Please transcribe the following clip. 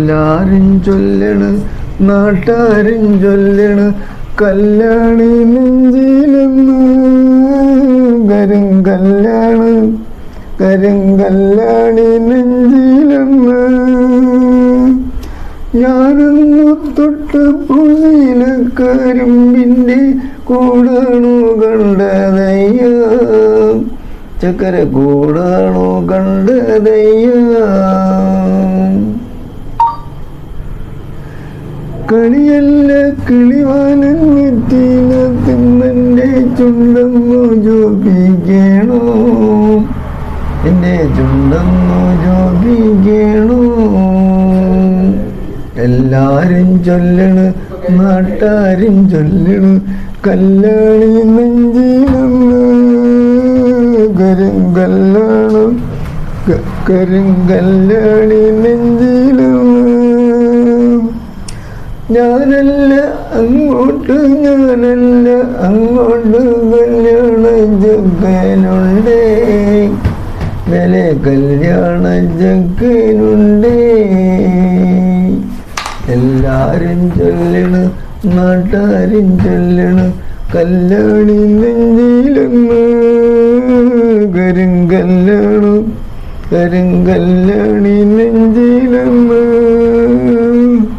എല്ലാരും ചൊല്ലണ് നാട്ടാരും ചൊല്ലണ് കല്യാണി നെഞ്ചിലെന്ന്. കരും കല്യാണ് കരും കല്യാണി നെഞ്ചിലെന്ന്. ഞാനൊന്നു തൊട്ട് പൂസിയില കരുമ്പിന്റെ കൂടാണു കണ്ടതയ്യ. ചക്കര കൂടാണു കണ്ടതയ്യ. കളിയല്ല കിളിവാനൻ നെറ്റിയില തിന്നന്റെ ചുണ്ടന്നു ജോപിക്കണോ എന്റെ ചുണ്ടെന്നു ജോപിക്കണോ എല്ലാരും ചൊല്ലണ് നാട്ടാരും ചൊല്ലണ് കല്യാണി നെഞ്ചിലെന്ന് കരുങ്കല്ലാണ് ക- കരിങ്കല്യാണി നെഞ്ചിലെന്ന് ഞാനല്ല അങ്ങോട്ട് ഞാനല്ല അങ്ങോട്ട് കല്യാണ ജക്കനുണ്ടേ വില കല്യാണ ജക്കനുണ്ടേ എല്ലാരും ചൊല്ലണ് നാട്ടാരും ചൊല്ലണ് കല്യാണി നെഞ്ചിലെന്ന് കരും കരിങ്കല്യാണി നെഞ്ചിലെന്ന്